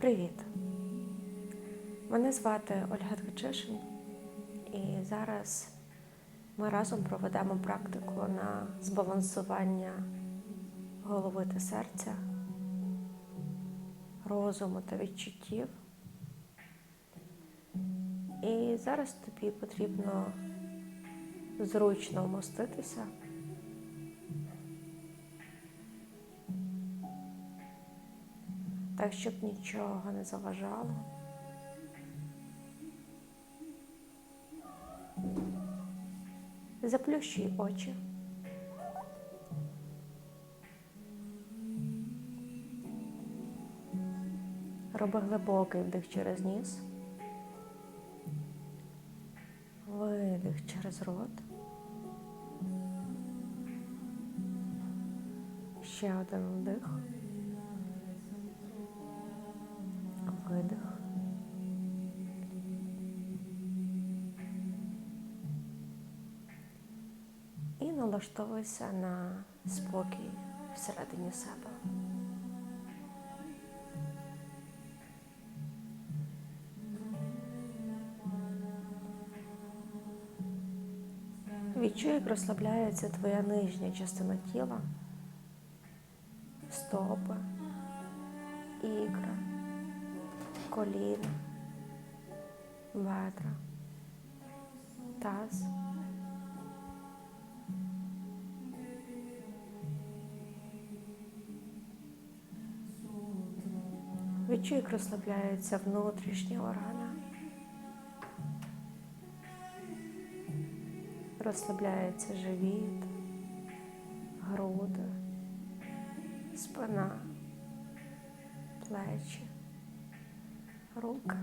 Привіт! Мене звати Ольга Ткачишин, і зараз ми разом проведемо практику на збалансування голови та серця, розуму та відчуттів. І зараз тобі потрібно зручно вмоститися. Так, щоб нічого не заважало. Заплющуй очі. Роби глибокий вдих через ніс. Видих через рот. Ще один вдих. Налаштовуйся на спокій всередині себе. Відчуй, як розслабляється твоя нижня частина тіла, стопи, ікра коліна, бедра, таз. Відчуй, як розслабляються внутрішні органи. Розслабляється живіт, груди, спина, плечі рук.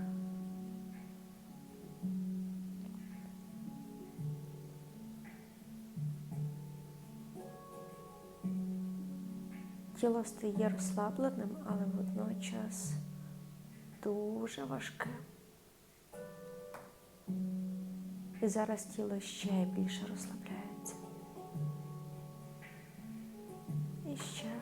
Тіло стає розслабленим, але водночас дуже важке. І зараз тіло ще більше розслабляється. І ще.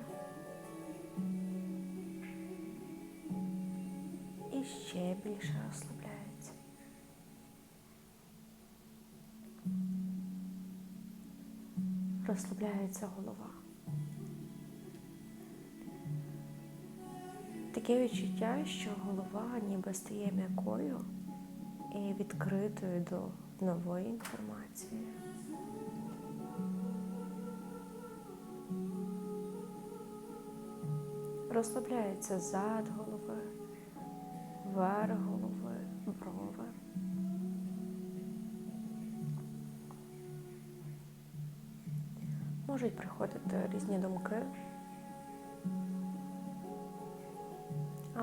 І ще більше розслабляється. Розслабляється голова. Таке відчуття, що голова ніби стає м'якою і відкритою до нової інформації. Розслабляється зад голови, верх голови, брови. Можуть приходити різні думки,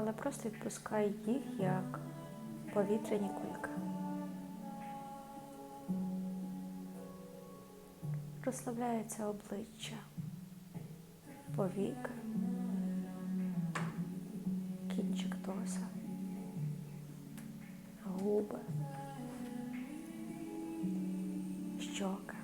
але просто відпускай їх як повітряні кульки. Розслабляється обличчя, повіки, кінчик носа, губи, щока,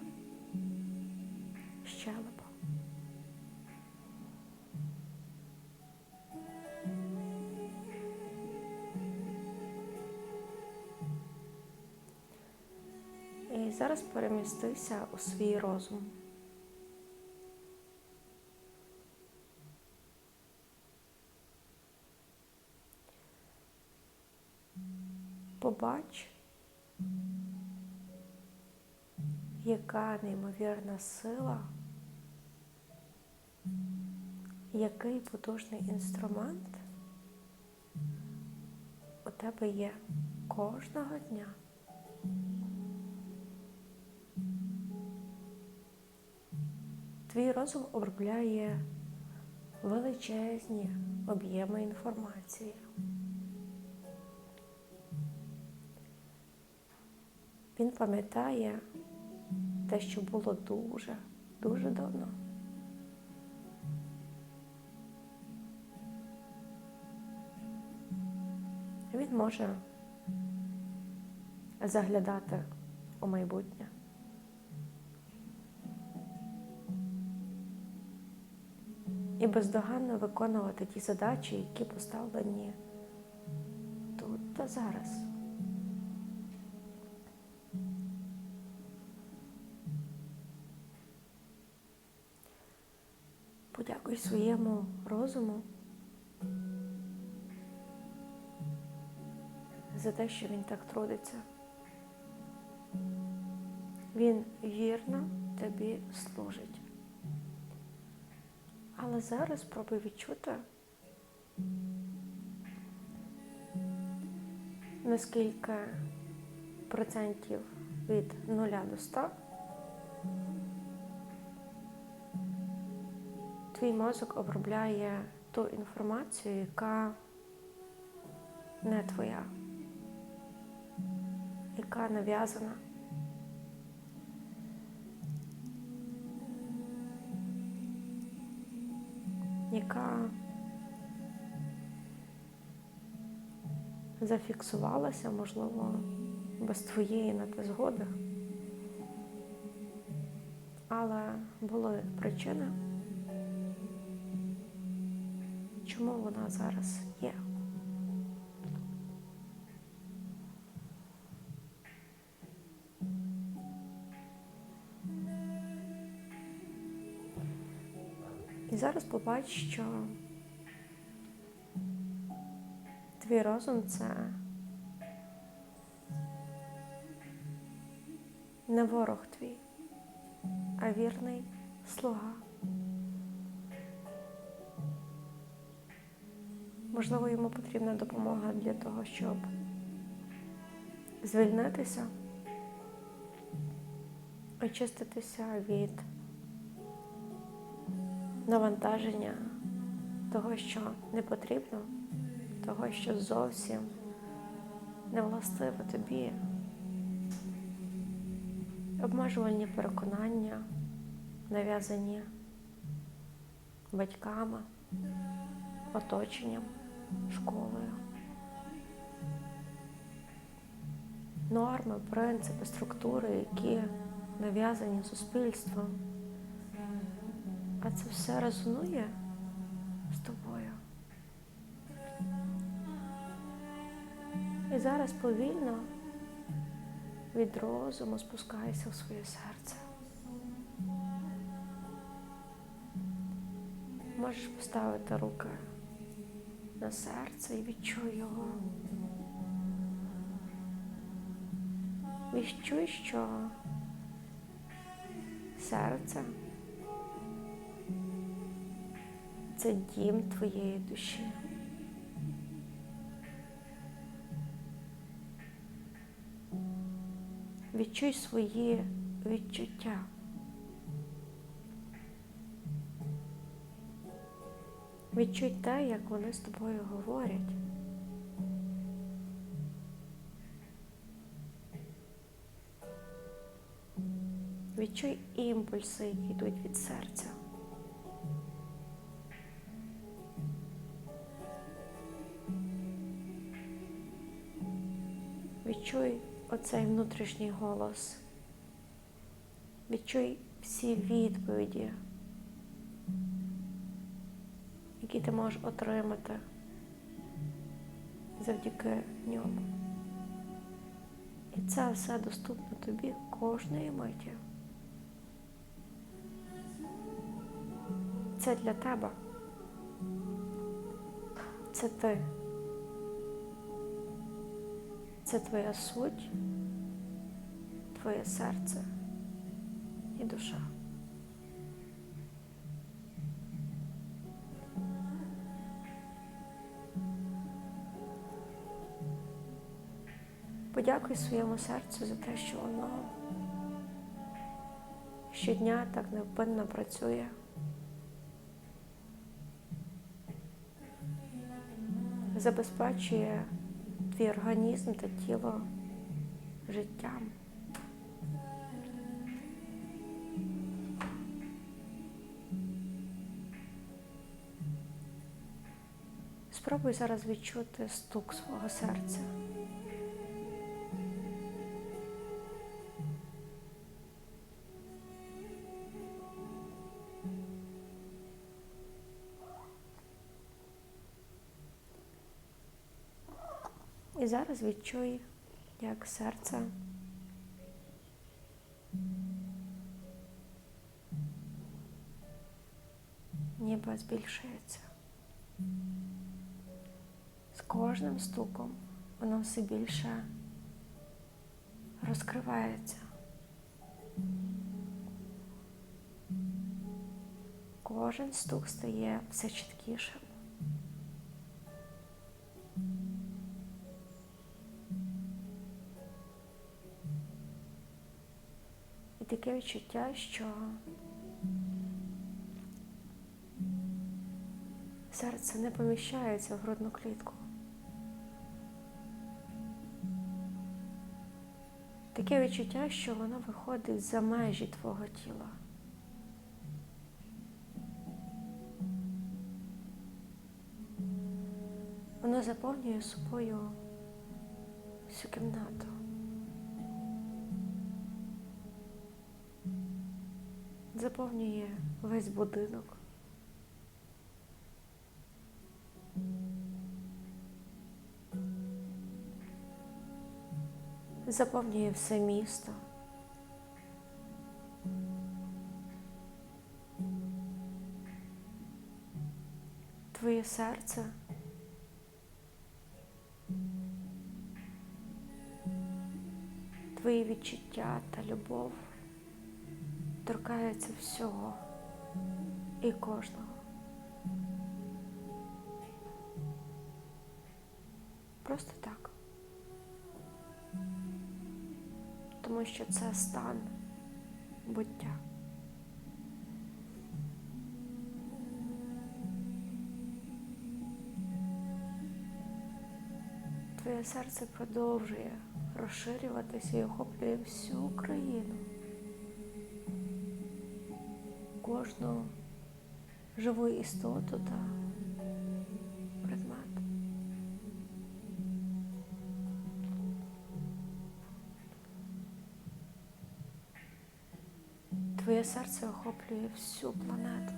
зараз перемістився у свій розум. Побач, яка неймовірна сила, який потужний інструмент у тебе є кожного дня. Твій розум обробляє величезні об'єми інформації. Він пам'ятає те, що було дуже, дуже давно. Він може заглядати у майбутнє. І бездоганно виконувати ті задачі, які поставлені тут та зараз. Подякуй своєму розуму за те, що він так трудиться. Він вірно тобі служить. Але зараз спробуй відчути, наскільки процентів від 0 до 100 твій мозок обробляє ту інформацію, яка не твоя, яка нав'язана. Яка зафіксувалася, можливо, без твоєї на те згоди. Але були причини, чому вона зараз є. Побач, що твій розум це не ворог твій, а вірний слуга. Можливо, йому потрібна допомога для того, щоб звільнитися, очиститися від навантаження того, що не потрібно, того, що зовсім не властиво тобі, обмежувальні переконання, нав'язані батьками, оточенням, школою. Норми, принципи, структури, які нав'язані суспільством. А це все резонує з тобою. І зараз повільно від розуму спускайся в своє серце. Можеш поставити руки на серце і відчуй його. Відчуй, що серце це дім твоєї душі. Відчуй свої відчуття. Відчуй те, як вони з тобою говорять. Відчуй імпульси, які йдуть від серця. Відчуй оцей внутрішній голос. Відчуй всі відповіді, які ти можеш отримати завдяки ньому. І це все доступно тобі кожної миті. Це для тебе. Це ти. Це твоя суть, твоє серце і душа. Подякуй своєму серцю за те, що воно щодня так невпинно працює. Забезпечує твій організм та тіло життям. Спробуй зараз відчути стук свого серця. Зараз відчуй, як серце ніби збільшується. З кожним стуком воно все більше розкривається. Кожен стук стає все чіткішим. Таке відчуття, що серце не поміщається в грудну клітку. Таке відчуття, що воно виходить за межі твого тіла. Воно заповнює собою всю кімнату. Заповнює весь будинок. Заповнює все місто. Твоє серце твої відчуття та любов торкаються всього і кожного. Просто так. Тому що це стан буття. Твоє серце продовжує розширюватися і охоплює всю Україну, кожну живу істоту та предмет. Твоє серце охоплює всю планету.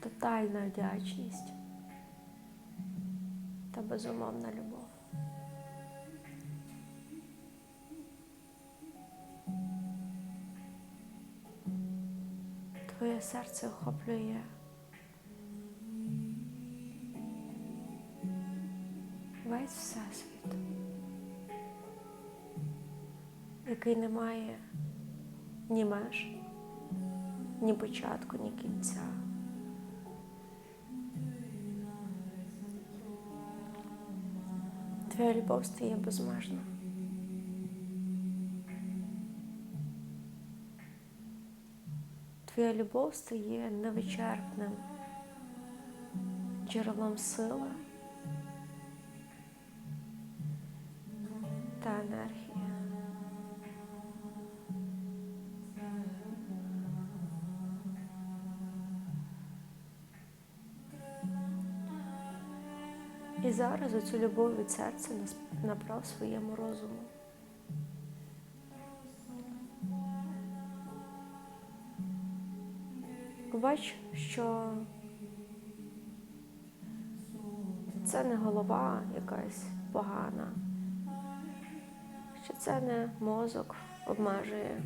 Тотальна вдячність та безумовна любов. Серце охоплює весь всесвіт, який не має ні меж, ні початку, ні кінця. Твоя любов стає безмежна. Твоя любов стає невичерпним джерелом сили та енергії. І зараз оцю любов від серця направ своєму розуму. Побач, що це не голова якась погана, що це не мозок обмежує.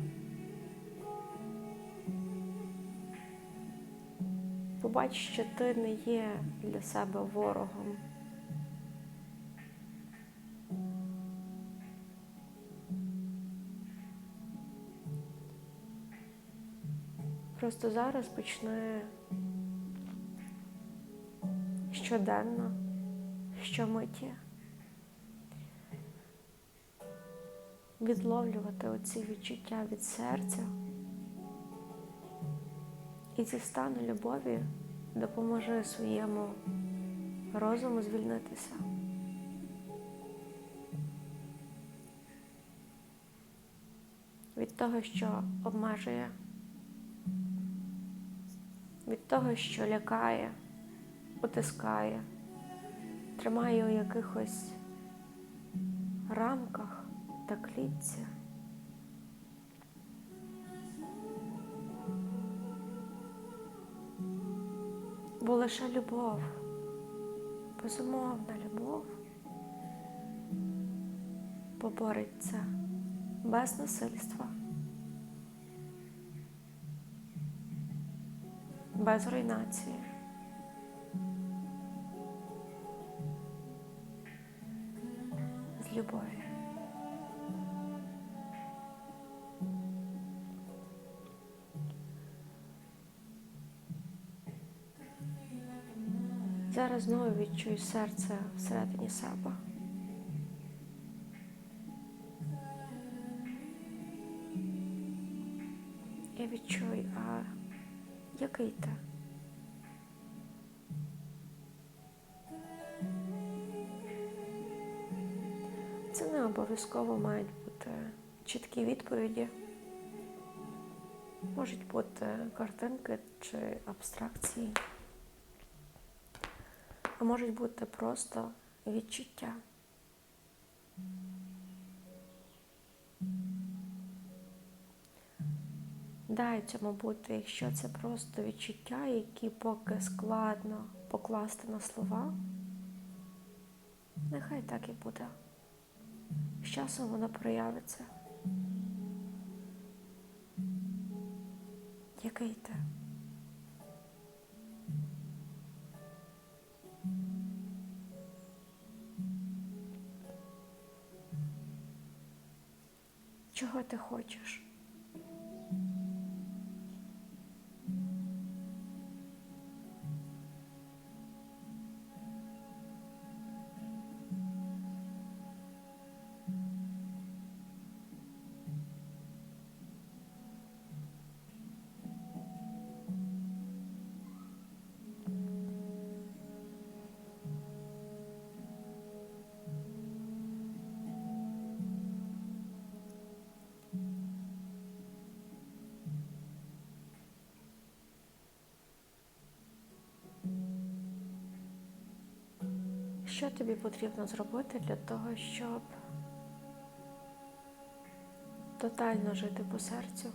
Побач, що ти не є для себе ворогом. Просто зараз почни щоденно, щомиті відловлювати оці відчуття від серця. І зі стану любові допоможи своєму розуму звільнитися. Від того, що обмежує від того, що лякає, утискає, тримає у якихось рамках та клітці. Бо лише любов, безумовна любов поборить це без насильства, без руйнації. З любов'ю. Зараз знову відчуй серце всередині себе. Який? Це не обов'язково мають бути чіткі відповіді. Можуть бути картинки чи абстракції а можуть бути просто відчуття. Дай цьому бути, якщо це просто відчуття, які поки складно покласти на слова, нехай так і буде. З часом воно проявиться. Який ти? Чого ти хочеш? Що тобі потрібно зробити для того, щоб тотально жити по серцю?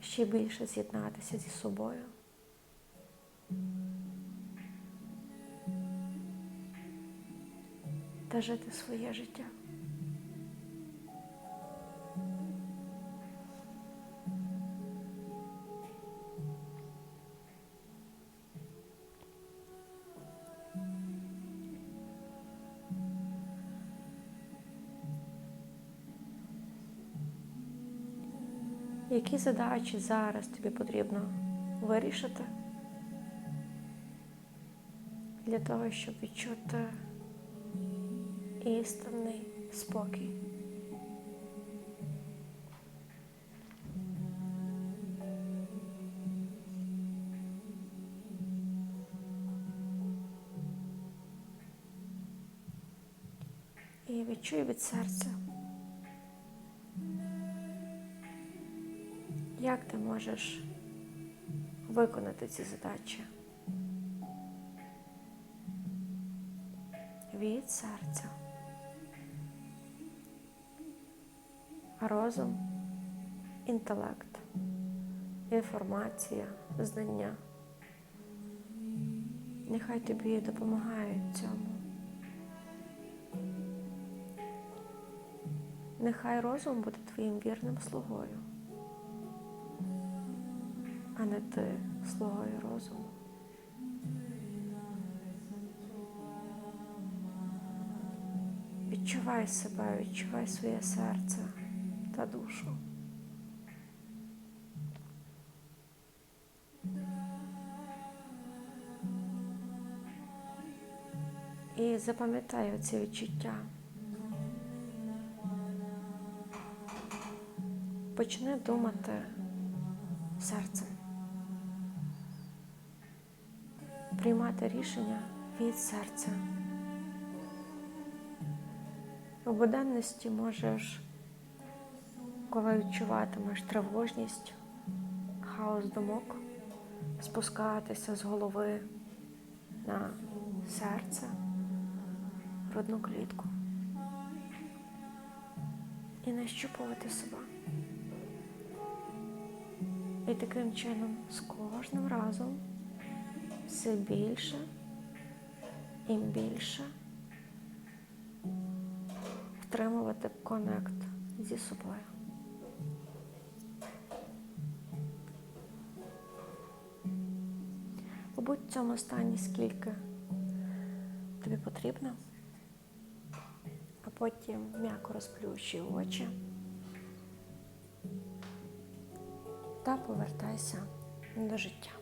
Ще більше з'єднатися зі собою? Та жити своє життя. Які задачі зараз тобі потрібно вирішити для того, щоб відчути істинний спокій? І відчуй від серця. Як ти можеш виконати ці задачі? Від серця. Розум, інтелект, інформація, знання. Нехай тобі допомагають цьому. Нехай розум буде твоїм вірним слугою а не ти слугою розуму. Відчувай себе, відчувай своє серце та душу. І запам'ятай оці відчуття. Почни думати серцем. Приймати рішення від серця. У буденності можеш, коли відчуватимеш тривожність, хаос думок, спускатися з голови на серце, грудну клітку і нащупувати себе. І таким чином з кожним разом все більше і більше втримувати конект зі собою. Побудь в цьому стані скільки тобі потрібно, а потім м'яко розплющуй очі та повертайся до життя.